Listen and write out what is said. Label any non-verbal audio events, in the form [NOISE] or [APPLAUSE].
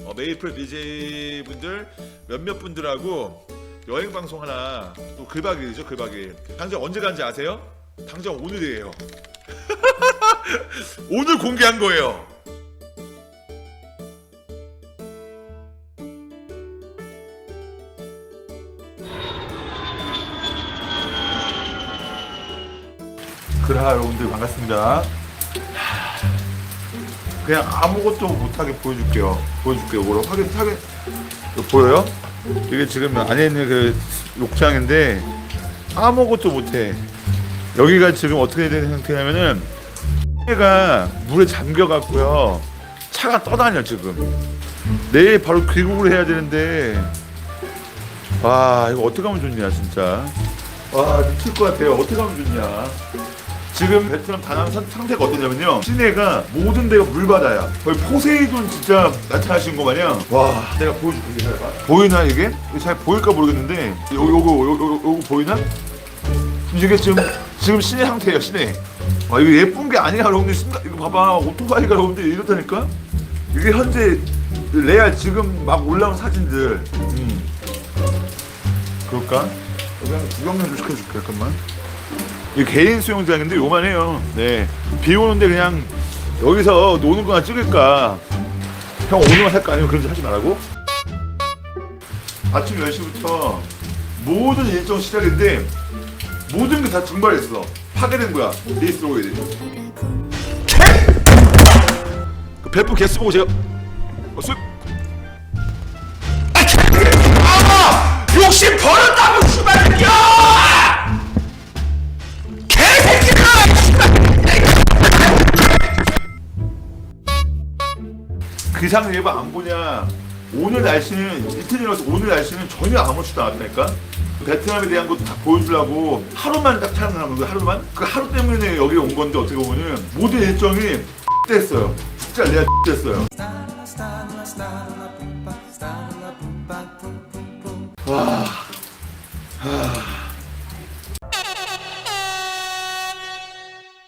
어, 메이플 BJ 분들 몇몇 분들하고 여행 방송 하나 또 글박일이죠 글박일. 당장 언제 간지 아세요? 당장 오늘이에요. [LAUGHS] 오늘 공개한 거예요. 그라 여러분들 반갑습니다. 그냥 아무것도 못하게 보여줄게요. 보여줄게요. 뭐로 확인 확인 이거 보여요? 이게 지금 안에 있는 그 욕장인데 아무것도 못해. 여기가 지금 어떻게 되는 상태냐면은 해가 물에 잠겨 갖고요. 차가 떠다녀 지금. 내일 바로 귀국을 해야 되는데 와 이거 어떻게 하면 좋냐 진짜. 와 미칠 것 같아요. 어떻게 하면 좋냐. 지금 베트남 다낭 상- 상태가 어떠냐면요 시내가 모든 데가 물바다야 거의 포세이돈 진짜 나타나신 거 마냥 와 내가 보여줄게. 보이나 이게? 잘 보일까 모르겠는데 요, 요거 요, 요, 요거 보이나? 이게 지금 지금 시내 상태예요 시내 와 이거 예쁜 게 아니야 여러분들 심각- 이거 봐봐 오토바이가 여러분들 이렇다니까 이게 현재 레알 지금 막 올라온 사진들 음. 그럴까? 여기 구경 좀 시켜줄게 잠깐만 이 개인 수영장인데 요만해요. 네. 비 오는데 그냥 여기서 노는 거나 찍을까. 형 오늘만 할거 아니면 그런 짓 하지 말라고. 아침 10시부터 모든 일정 시작인데 모든 게 다 증발했어. 파괴된 거야. 레이스 로이드. 그 배프 개수 보고 제가 어, 수... 아, 개! 아! 기상 예보 안 보냐? 오늘 날씨는 이틀 지나서 오늘 날씨는 전혀 아무렇지도 않다니까. 베트남에 대한 것도 다 보여주려고 하루만 딱 촬영한 거예요. 하루만. 그 하루 때문에 여기 온 건데 어떻게 보면은 모든 일정이 됐어요. 진짜 내가 [LAUGHS] 됐어요. 와, 하,